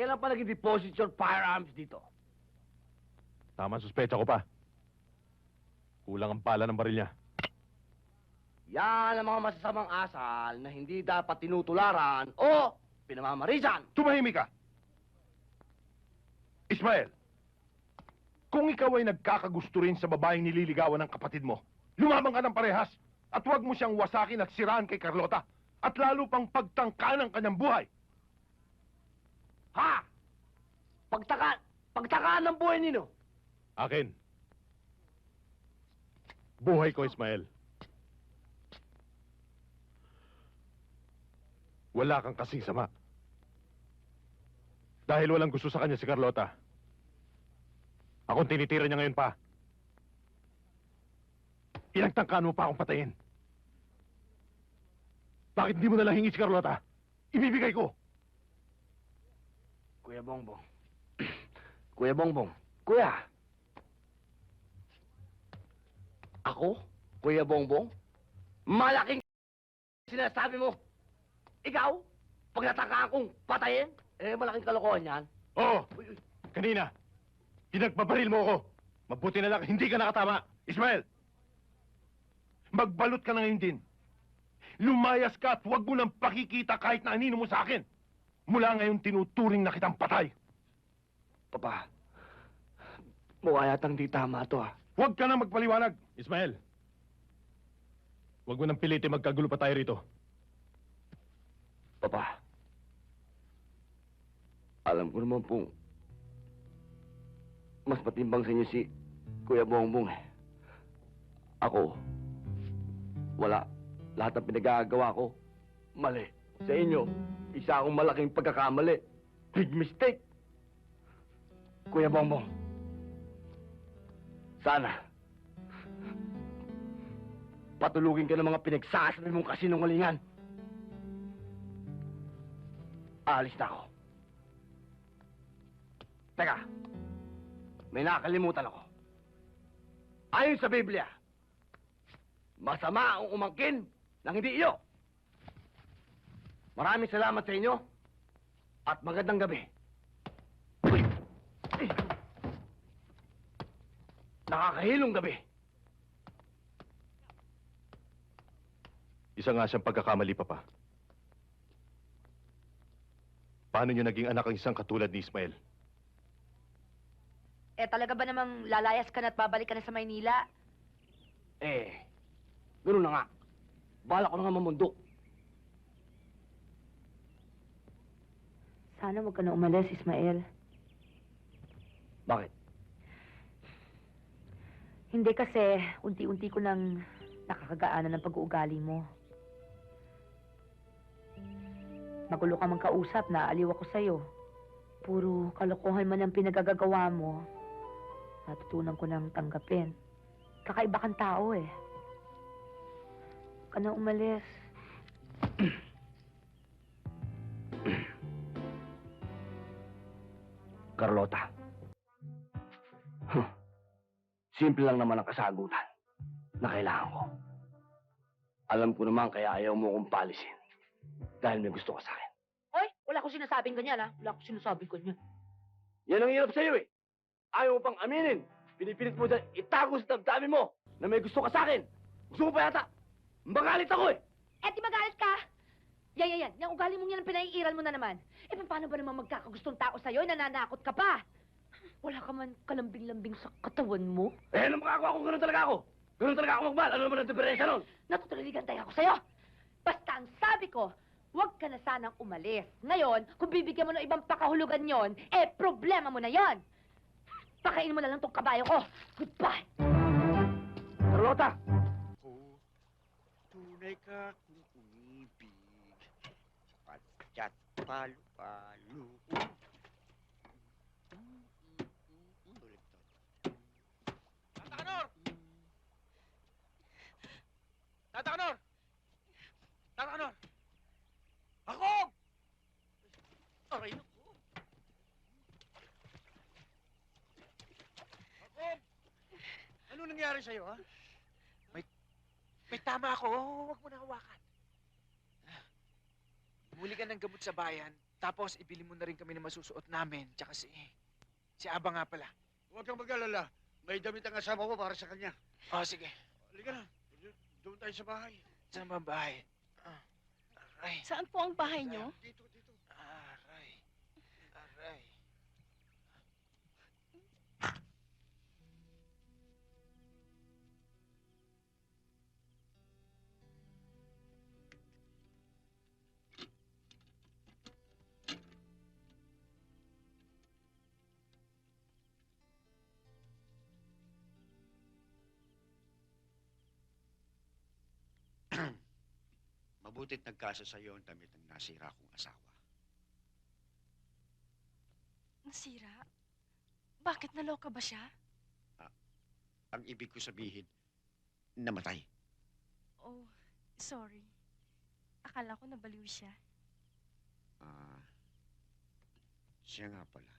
Kailan pa naging deposit your firearms dito? Tama ang suspecha ko pa. Kulang ang pala ng baril niya. Yan ang mga masasamang asal na hindi dapat tinutularan o pinamamarisan. Tumahimik ka! Ismael, kung ikaw ay nagkakagusto rin sa babaeng nililigawan ng kapatid mo, lumabang ka ng parehas at huwag mo siyang wasakin at siraan kay Carlota at lalo pang pagtangka ng kanyang buhay. Ha? Pagtaka, pagtakaan ng buhay nino. Akin. Buhay ko, Ismael. Wala kang kasing sama. Dahil walang gusto sa kanya si Carlota. Akong tinitira niya ngayon pa. Pinagtangkaan mo pa akong patayin. Bakit hindi mo nalang hingi si Carlota? Ibibigay ko. Kuya Bongbong. Kuya Bongbong. Kuya. Ako? Kuya Bongbong? Malaking sinasabi mo. Ikaw? Pag natakaan kong patayin? Eh, malaking kalokohan yan. Oo, Uy, uy. kanina. Pinagpabaril mo ako. Mabuti na lang, hindi ka nakatama. Ismael! Magbalot ka na ngayon din. Lumayas ka at huwag mo nang pakikita kahit na anino mo sa akin. Mula ngayon tinuturing na kitang patay. Papa, mukha yatang di tama to ah. Huwag ka na magpaliwanag. Ismael, huwag mo nang pilitin magkagulo pa tayo rito. Papa, alam ko naman pong mas matimbang sa inyo si Kuya Bongbong eh. Ako, wala. Lahat ng pinagagawa ko, mali. Sa inyo, isa akong malaking pagkakamali. Big mistake. Kuya Bongbong, sana, patulugin ka ng mga pinagsasabi mong kasinungalingan. Aalis na ako. Teka, may nakakalimutan ako. Ayon sa Biblia, masama ang umangkin ng hindi iyo. Maraming salamat sa inyo at magandang gabi. Nakakahilong gabi. Isa nga siyang pagkakamali, Papa. Paano niyo naging anak ang isang katulad ni Ismael? Eh, talaga ba namang lalayas ka na at babalik ka na sa Maynila? Eh, ganoon na nga. Bala ko na nga mamundo. Sana huwag ka na umalis, Ismael. Bakit? Hindi kasi, unti-unti ko nang nakakagaanan ng pag-uugali mo. Magulo ka mang kausap, naaliw ako sa'yo. Puro kalokohan man ang pinagagagawa mo. Natutunan ko nang tanggapin. Kakaiba kang tao eh. Huwag ka na umalis. Carlota. Huh. Simple lang naman ang kasagutan na kailangan ko. Alam ko naman kaya ayaw mo kong palisin. Dahil may gusto ka sa akin. Hoy, wala akong sinasabing ganyan ha. Wala akong sinasabing ganyan. Yan ang hirap sa'yo eh. Ayaw mo pang aminin. Pinipilit mo dyan itago sa damdamin mo na may gusto ka sa akin. Gusto mo pa yata. Magalit ako eh. Eh, di magalit ka! Yan, yan, yan. Yung ugali mong yan ang pinaiiral mo na naman. Eh, paano ba naman magkakagustong tao sa'yo? Nananakot ka pa. Wala ka man kalambing-lambing sa katawan mo. Eh, ano makagawa ko? Ganun talaga ako. Ganun talaga ako magmahal. Ano naman ang diferensya nun? Natutuliligan tayo ako sa'yo. Basta ang sabi ko, huwag ka na sanang umalis. Ngayon, kung bibigyan mo ng ibang pakahulugan yon, eh, problema mo na yon. Pakainin mo na lang tong kabayo ko. Goodbye! Carlota! Tunay ka kung umibig. Patsyat palu-palu. Tata Kanor! Tata Kanor! Tata Kanor! Ako! Aray naku! Ako! Ano nangyari sa'yo, ha? May, may tama ako. Huwag mo na hawakan. Huli ka ng gamot sa bayan, tapos ibili mo na rin kami ng masusuot namin, tsaka si... Si Aba nga pala. Huwag kang mag-alala. May damit ang asawa ko para sa kanya. Oh, sige. Halika na. Doon tayo sa bahay. Saan ba ang bahay? Ah, aray. Saan po ang bahay nyo? Dito, Mabutit nagkasa sa iyo ang damit ng nasira kong asawa. Nasira? Bakit naloka ba siya? Ang ibig ko sabihin, namatay. Oh, sorry. Akala ko nabaliw siya. Ah, siya nga pala.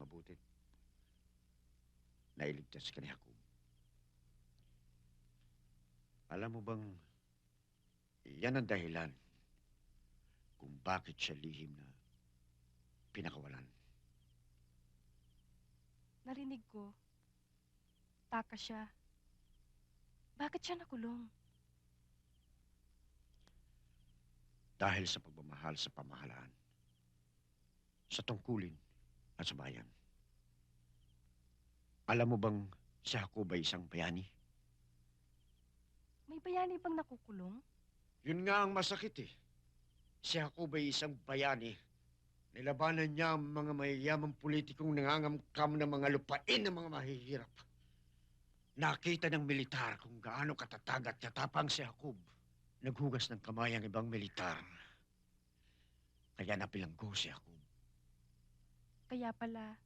Mabutit. Nailigtas ka ni Jacob. Alam mo bang, yan ang dahilan kung bakit siya lihim na pinakawalan. Narinig ko. Taka siya. Bakit siya nakulong? Dahil sa pagmamahal sa pamahalaan, sa tungkulin at sa bayan. Alam mo bang si Jacob ay isang bayani? Bayani bang nakukulong? Yun nga ang masakit eh. Si Jacob ay isang bayani. Nilabanan niya ang mga mayayamang politikong nangangamkam ng mga lupain ng mga mahihirap. Nakita ng militar kung gaano katatag at katapang si Jacob. Naghugas ng kamay ang ibang militar. Kaya napilanggo si Jacob. Kaya pala,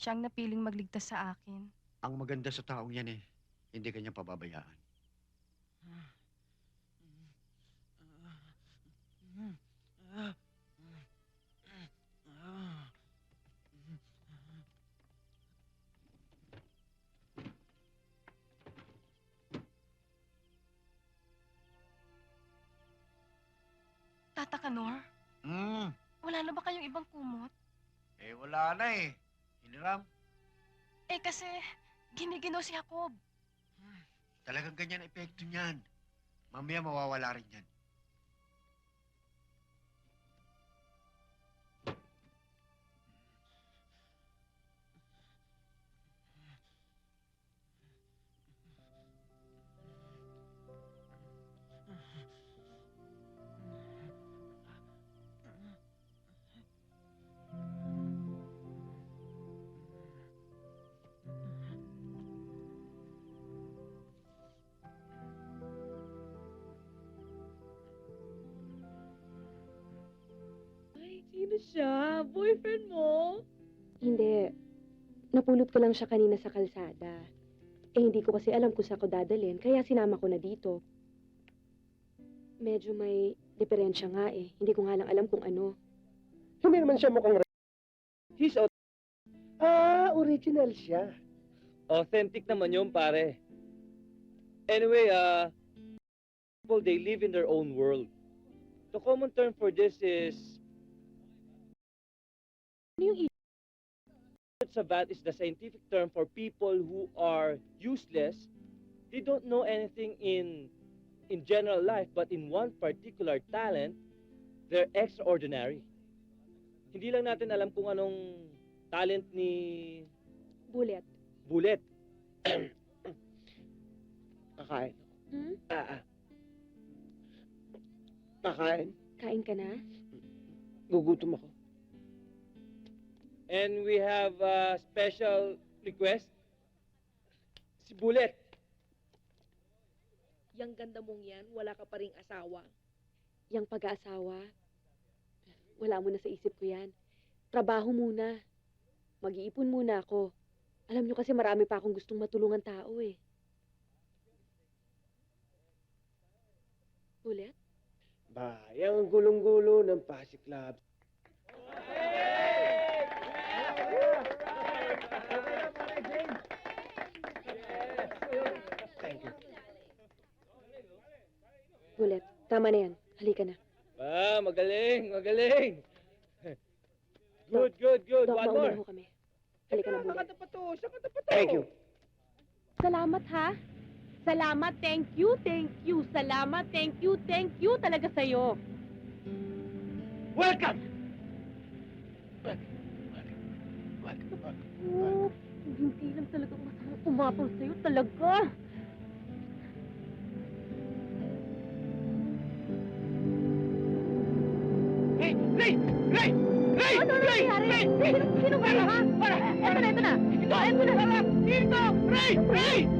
siyang napiling magligtas sa akin. Ang maganda sa taong yan eh, hindi kanya pababayaan. Tata Kanor, Hmm, wala na ba kayong ibang kumot? eh wala na eh. Hiniram. Eh kasi, ginigino si Jacob. Talagang ganyan ang epekto niyan. Mamaya mawawala rin yan. Sino siya? Boyfriend mo? Hindi. Napulot ko lang siya kanina sa kalsada. Eh, hindi ko kasi alam kung saan ko dadalhin, kaya sinama ko na dito. Medyo may diferensya nga eh. Hindi ko nga lang alam kung ano. Hindi naman siya mukhang re- He's out. Ah, original siya. Authentic naman yun, pare. Anyway, uh, people, they live in their own world. The common term for this is... Ano yung Savat is the scientific term for people who are useless. They don't know anything in in general life, but in one particular talent, they're extraordinary. Hindi lang natin alam kung anong talent ni bullet? Bullet. Kakain. Hmm? Ah, ah. Kakain. Kain ka na? Gugutom ako. And we have a special request. Si Bullet. Yang ganda mong yan, wala ka pa ring asawa. Yang pag-aasawa? Wala mo na sa isip ko yan. Trabaho muna. Mag-iipon muna ako. Alam nyo kasi marami pa akong gustong matulungan tao eh. Bullet? Bayang gulong-gulo ng Pasig Club. Bullet, tama na yan. Halika na. Ah, magaling, magaling. Good, good, good. Doc, One more. na ho kami. Halika na. Sakata pa to, sakata pa to. Thank you. Salamat ha. Salamat, thank you, thank you. Salamat, thank you, thank you talaga sa'yo. Welcome! Oh, hindi lang talaga masamang umapol sa'yo talaga. Nangyari? Sino, ba ha? Eto na, eto na. Ito, eto na. Dito! Ray! Ray!